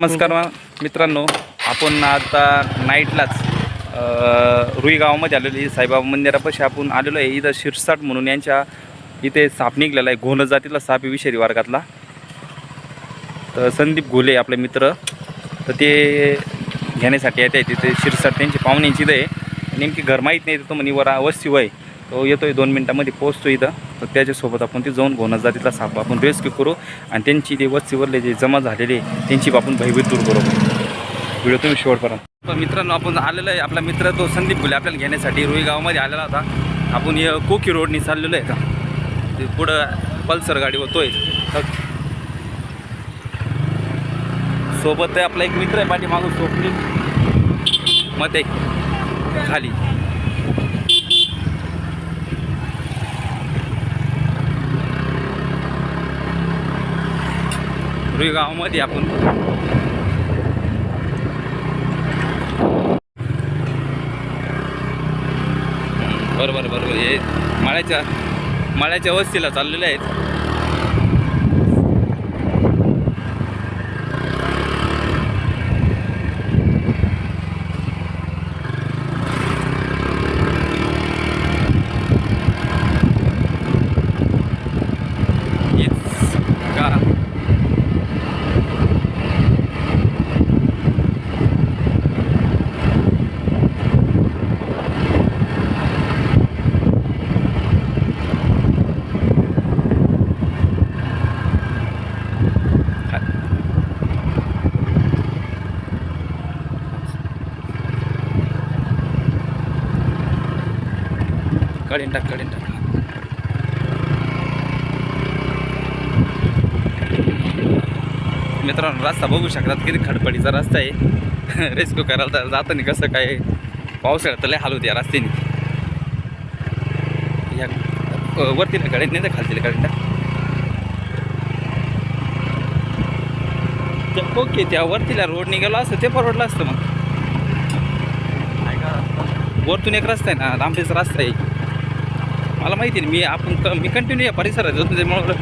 नमस्कार मित्रांनो आपण आता नाईटलाच रुईगावामध्ये रुई गावामध्ये आलेलो आहे. साईबाबा मंदिरापाशी आपण आलेलो आहे. इथं शिरसाट म्हणून यांच्या इथे साप निघलेला आहे. घोण जातीला साप विषारी वर्गातला. तर संदीप घोले आपले मित्र. तर ते घेण्यासाठी येत आहे. तिथे शिरसाट त्यांची पाहुण्यांची इथं आहे. नेमकी घर माहीत नाही. तो म्हणे वरा वस्ती वय तो येतोय दोन मिनटामध्ये पोहोचतो इथं. तर त्याच्यासोबत आपण ते जाऊन घोणस जातीतला साप आपण रेस्क्यू करू आणि त्यांची जे वस्तीवरले जे जमा झालेले त्यांची आपण भयभीत दूर करू. व्हिडिओ तुम्ही शेवटपर्यंत मित्रांनो आपण आलेलो आहे. आपला मित्र तो संदीप फुले आपल्याला घेण्यासाठी रुई गावामध्ये आलेला होता. आपण या कोकी रोडनी चाललेलो आहे. का ते पुढं पल्सर गाडी होतोय. सोबत आहे आपला एक मित्र आहे पाठीमागून सोपली. मग ते खाली. रुई गावामध्ये आपण. बरोबर बरोबर हे माळ्याच्या माळ्याच्या वस्तीला चाललेले आहेत हेच का काढीन टाक काढीन टाक मित्रांनो रस्ता बघू शकतात किती खडपडीचा रस्ता आहे. रेस्क्यू करायला तर जाताना कसं काय पावसाळ्यात तर लय हाल होते या रस्त्याने. या अ, वरती गाडीत नाही तर खालतील गाडीत त्या ओके त्या वरतीला रोड निघाला असतं ते परवडलं असतं मग. वरतून एक रस्ता आहे ना लांबीचा रस्ता आहे. मला माहिती आहे मी आपण मी कंटिन्यू या परिसरात होतो त्यामुळं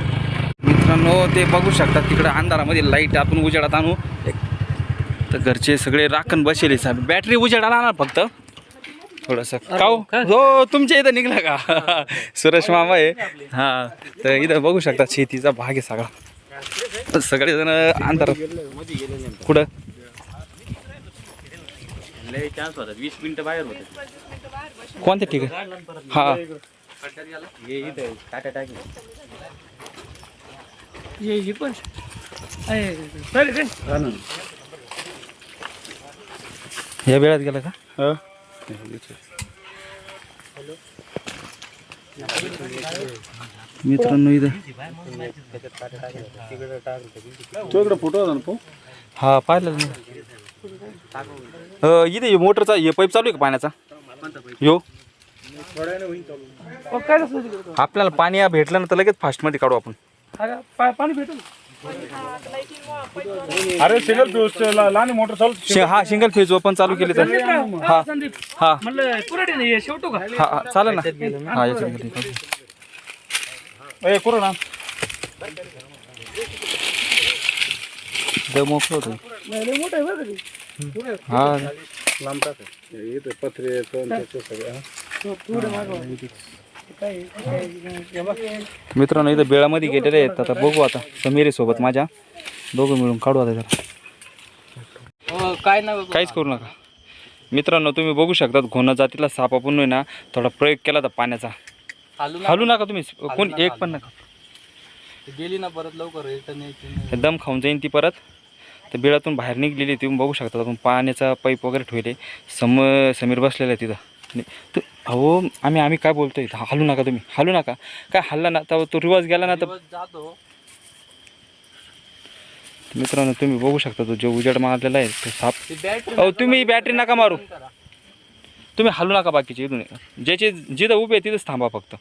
मित्रांनो ते बघू शकतात तिकडं अंधारामध्ये लाइट आपण उजेडात आणू. तर घरचे सगळे राखण बसेले साहेब बॅटरी उजेडाला आणा फक्त. थोडंसं. काऊ? हो तुमच्या इथं निघला का? सुरेश मामा आहे. हां तर इथं बघू शकता शेतीचा भाग आहे सगळा. सगळेजण अंधार कुठं? वीस मिनिटं बाहेर होते. कोणत्या ठिकाणी? हा. ये ये पण. आहे चालेल काय या वेळात गेला का? मित्रांनो इथं. तो फोटो होता ना तो हा पाहिलं इथे मोटरचा हे पाईप चालू आहे का पाण्याचा? यो. आपल्याला पाणी या भेटलं ना तर लगेच फास्टमध्ये काढू आपण. पाणी भेटेल. अरे सिंगल फ्यूज लहान मोटर चालू शि- हा सिंगल फेज ओपन चालू केले तर. हा संदीप हा. म्हणलं पुराडे नाही शेवटो का? हा हा, चालेल ना. हा आहे. ए कुठं ना दम मोकळं होतं? नाही लय मोठं आहे बरं का ते. हा. लांब टाक. इथे पत्रे हे. बघ. मित्रांनो इथं बेळामध्ये गेलेले आहेत. आता बघू आता समीर सोबत माझ्या. दोघं मिळून काढू आता जरा. काय नाही काहीच करू नका. मित्रांनो तुम्ही बघू शकतात घोणा जातीला साप आपण ना थोडा प्रयोग केला होता पाण्याचा. हलू नका. तुम्ही. कोण एक पण नका. गेली ना परत लवकर दम खाऊन जाईन ती परत. तर बिळातून बाहेर निघलेली तुम्ही बघू शकता. आपण पाण्याचा पाईप वगैरे ठेवले. सम समीर बसलेला आहे तिथं. तो अहो आम्ही आम्ही काय बोलतोय? हलू नका तुम्ही. हलू नका. काय हल्ला ना तर तो रिवाज गेला ना तर जातो. मित्रांनो तुम्ही बघू शकता तो जो उजेड मारलेला आहे तो साप अहो तुम्ही बॅटरी नका मारू. तुम्ही हलू नका बाकीचे इथून. ज्याचे जिथं उभे आहे तिथंच थांबा फक्त.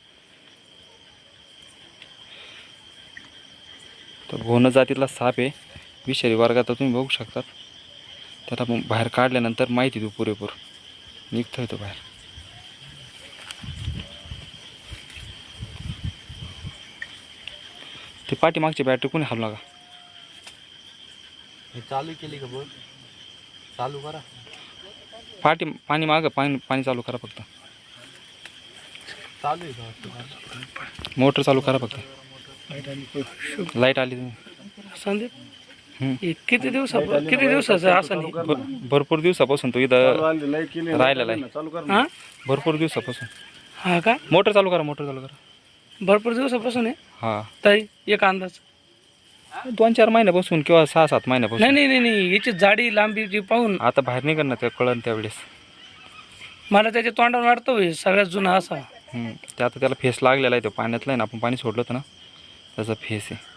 तर घोणं जातीतला साप आहे. विषारी वर्गात तुम्ही बघू शकता त्याला मग बाहेर काढल्यानंतर माहिती देऊ पुरेपूर. निघतोय तो बाहेर. ते पाठीमागची बॅटरी कोणी हलू नका. हे चालू केली का बोल? चालू करा. पाठी पाणी मागं पाणी पाणी चालू करा फक्त. चालू आहे का? मोटर चालू करा फक्त. लाइट आली तुम्ही. संदीप हम्म. किती दिवसा किती दिवसाचं असं नाही? भरपूर दिवसापासून तो इथं आली लाइट केली राहिलेला आहे. चालू कर ना. हा? भरपूर दिवसापासून. हा का? मोटर चालू करा मोटर चालू करा. भरपूर दिवसापासून आहे? हा. ताई एक अंदाज. दोन चार महिन्यापासून किंवा सहा सात महिन्यापासून. नाही नाही नाही नाही याची जाडी लांबी जी पाहून. आता बाहेर निघण ना ते कळण त्यावेळेस. मला त्याच्या तोंडावर वाटतं होय सगळ्यात जुना असा. हम्म. ते आता त्याला फेस लागलेला आहे तो पाण्यातला आहे ना आपण पाणी सोडलं होतं ना त्याचा फेस आहे.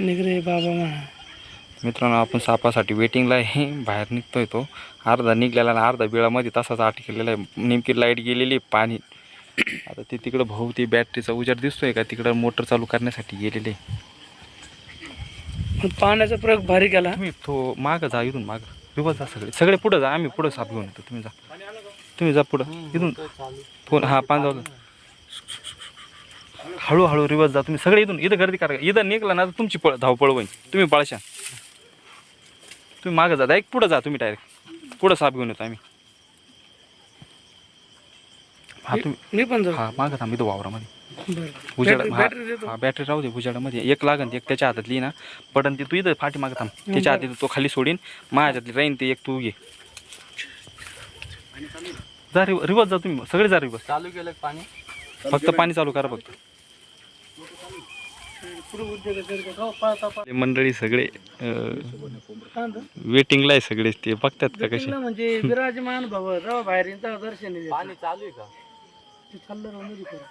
निगरे बाबा म्हणा मित्रांनो आपण सापासाठी वेटिंगला आहे बाहेर निघतोय तो. अर्धा निघलेला आणि अर्धा बिळामध्ये तसाच अटकेलेला आहे. नेमकी लाइट गेलेली आहे पाणी आता ते तिकडं भाऊ ती बॅटरीचा उजेड दिसतोय का? तिकडं मोटर चालू करण्यासाठी गेलेले. पाण्याचा प्रयोग भारी केला. तुम्ही तो मागं जा इथून मागं. रिवर्स जा सगळे. सगळे पुढं जा. आम्ही पुढं साप घेऊन येतो. तुम्ही जा. तुम्ही जा पुढं. इथून. फोन हा जाऊ हळूहळू रिवर्स जा. तुम्ही सगळे इथून. इथं गर्दी करा. इथं निघला ना तर तुमची पळ धावपळ होईल तुम्ही पळशा. तुम्ही मागं जा. डायरेक्ट पुढं जा तुम्ही डायरेक्ट. पुढं साप घेऊन येतो आम्ही. हा तुम्ही मी पण जाऊ. हा इथं वावरामध्ये. बरं. उजाड बॅटरी- हा बॅटरी देतो. हा, बॅटरी राहू दे उजाडामध्ये एक लागन एक त्याच्या हातातली ना पडन ती तू इथं फाटी मागं थांब. त्याच्या हातात तो खाली सोडीन. माझ्या हातातली राहीन ते एक तू घे. जा रिव रिवर्स जा तुम्ही. सगळे जा रिवर्स. चालू केलं का पाणी? फक्त पाणी चालू करा फक्त. पुढे हो. ते मंडळी सगळे हा? वेटिंगला आहे सगळे. ते बघतात का कसे? म्हणजे विराजमान भाव जेव्हा बाहेर तेव्हा दर्शन. पाणी चालू आहे का? चाललं राहून दे तिकडं.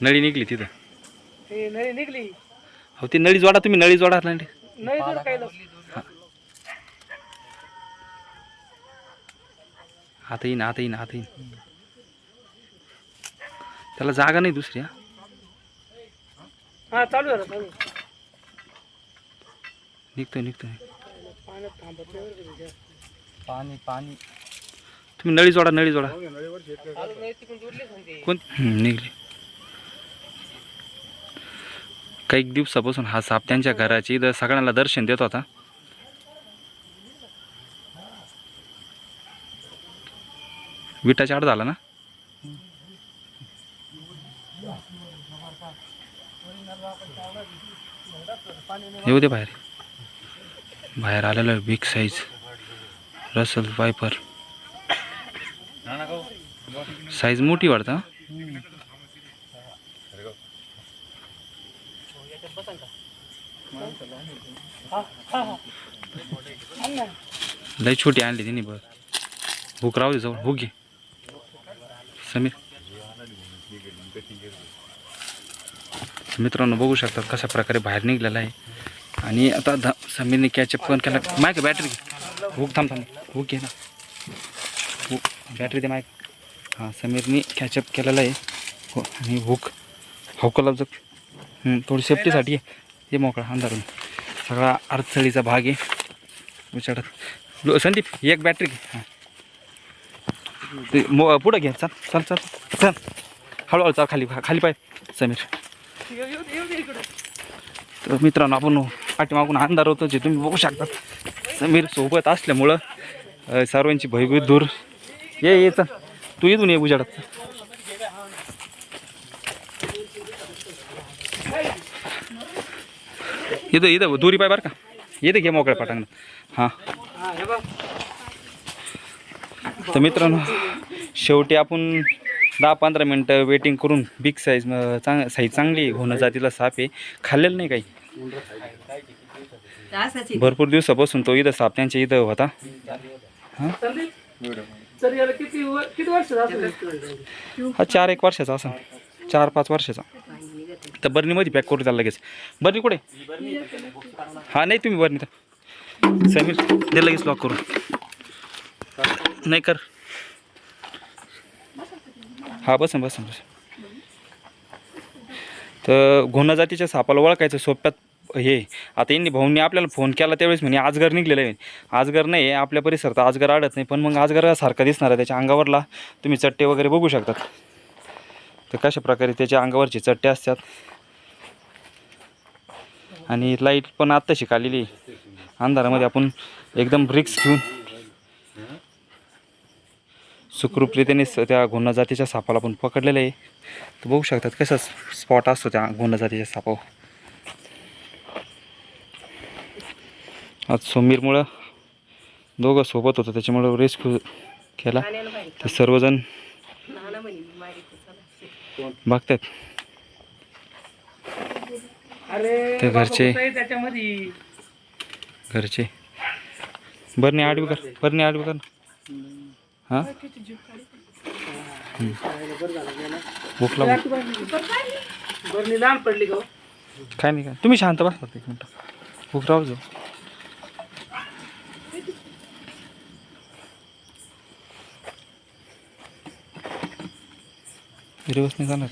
नळी निघली तिथं. हे नळी निघली. हो ती नळी जोडा तुम्ही नळी जोडा नळी नळी काय? आता येईन आता येईन आता येईन. त्याला जागा नाही दुसरी हा? हा चालू झालं चालू निघतोय निघतोय. पाणी पाणी. तुम्ही नळी जोडा नळी जोडा. कोण? निघली. काही दिवसापासून हा साप त्यांच्या घराची इथं सगळ्यांना दर्शन देत होता. विटाच्या आड झाला ना? येऊ दे बाहेर. बाहेर आलेलं आहे big size Russell viper size मोठी वाटतं लई लय छोटी आणली तिने बघ. भूक राहू दे जवळ भूक घे. समीर. मित्रांनो बघू शकतात कशा प्रकारे बाहेर निघलेला आहे. आणि आता ध समीरने कॅचअप पण केला. मायक बॅटरी घे थांब थांब. हुक घे ना. हुक. बॅटरी दे मायक हां समीरने कॅचअप केलेला आहे. हो आणि भूक हवकला जग थोडी सेफ्टीसाठी आहे. हे मोकळा अंधारून. सगळा अडचणीचा भाग आहे. विचारत लो- संदीप एक बॅटरी घे. हां. ते मो पुढं घे. चल चल चल. चल. हळूहळू चाल खाली खाली पाय समीर. तर मित्रांनो आपण पाठीमागून अंधार होतो जे तुम्ही बघू शकता. समीर सोबत असल्यामुळं सर्वांची भयभीत दूर ये ये चल. तू इथून ये उजाडात. इथं इथं दुरी पाय बरं का. येते घे मोकळ्या पाटांना हां. तर मित्रांनो शेवटी आपण दहा पंधरा मिनटं वेटिंग करून बिग साईज चांग साईज चांगली आहे, जातीला साप आहे. खाल्लेलं नाही काही. भरपूर दिवसापासून तो इथं साप त्यांच्या इथं होता. हा? चार एक वर्षाचा असा चार पाच वर्षाचा. तर बर्नीमध्ये पॅक करू त्याला लगेच. बर्नी कुठे? हा नाही तुम्ही बर्नी तर समीर ते लगेच लॉक करू नाही कर. हा बसन बसन बस तर घोणा जातीच्या सापाला ओळखायचं सोप्यात हे. आता यांनी भाऊंनी आपल्याला फोन केला त्यावेळेस म्हणे आजगर निघलेलं आहे. आजगर नाही आहे आपल्या परिसरात आजगर आडत नाही पण मग आजगर सारखा दिसणार आहे त्याच्या अंगावरला. तुम्ही चट्टे वगैरे बघू शकतात. तर कशा प्रकारे त्याच्या अंगावरचे चट्टे असतात. आणि लाइट पण आत्ताशी काढलेली आहे. अंधारामध्ये आपण एकदम रिक्स घेऊन सुखरूपरीतीने त्या घोणा जातीच्या सापाला आपण पकडलेलं आहे. तर बघू शकतात कसा स्पॉट असतो त्या घोणा जातीच्या सापावर. आज सोमीरमुळं दोघं सोबत होतं त्याच्यामुळं रेस्क्यू केला. ते सर्वजण बघतात ते घरचे- घरचे. बरं नाही आडवी कर. बरं नाही आडवी कर. हां? भूक लागली. बरणी लहान पडली का? काय नाही काय तुम्ही शांत बसा एक मिनटं. भूक राहू जाऊ. दिवस नाही जाणार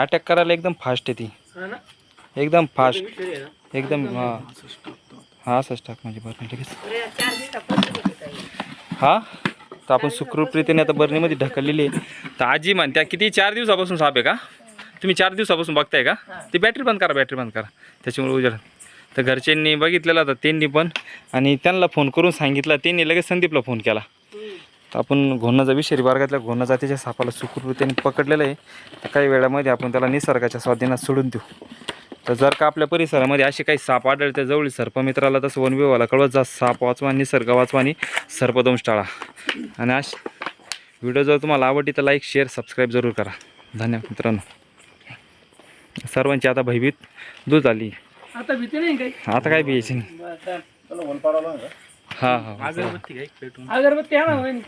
अटॅक करायला एकदम फास्ट आहे ती. हा ना? एकदम फास्ट एकदम हा. हा. असंच टाक म्हणजे बरं लगेच. हा? तर आपण सुखरूपरीतीने आता बरणीमध्ये ढकललेली आहे. तर आजी म्हणत्या किती? चार दिवसापासून साप आहे का? तुम्ही चार दिवसापासून बघताय का? ती बॅटरी बंद करा बॅटरी बंद करा. त्याच्यामुळे उजेड तर घरच्यांनी बघितलेलं होतं त्यांनी पण. आणि त्यांना फोन करून सांगितलं त्यांनी लगेच संदीपला फोन केला. तर आपण घोणाचा विषारी वर्गातल्या घोणा जातीच्या सापाला सुखरूपरीतीने पकडलेलं आहे. तर काही वेळामध्ये आपण त्याला निसर्गाच्या स्वाधीनात सोडून देऊ. तर जर का आपल्या परिसरामध्ये असे काही साप आढळते जवळ सर्पमित्राला तसं वन विभागाला कळवत जा. साप वाचवा निसर्ग वाचवा आणि सर्पदंश टाळा आणि अश व्हिडिओ जर तुम्हाला आवडली तर लाईक शेअर सबस्क्राईब जरूर करा. धन्यवाद मित्रांनो. सर्वांची आता भयभीत दूध आली. आता भीती नाही काही? आता काय बियायची नाही. हां हां अगरबत्ती घ्या एक पेटून अगरबत्ती आहे ना वहिनी?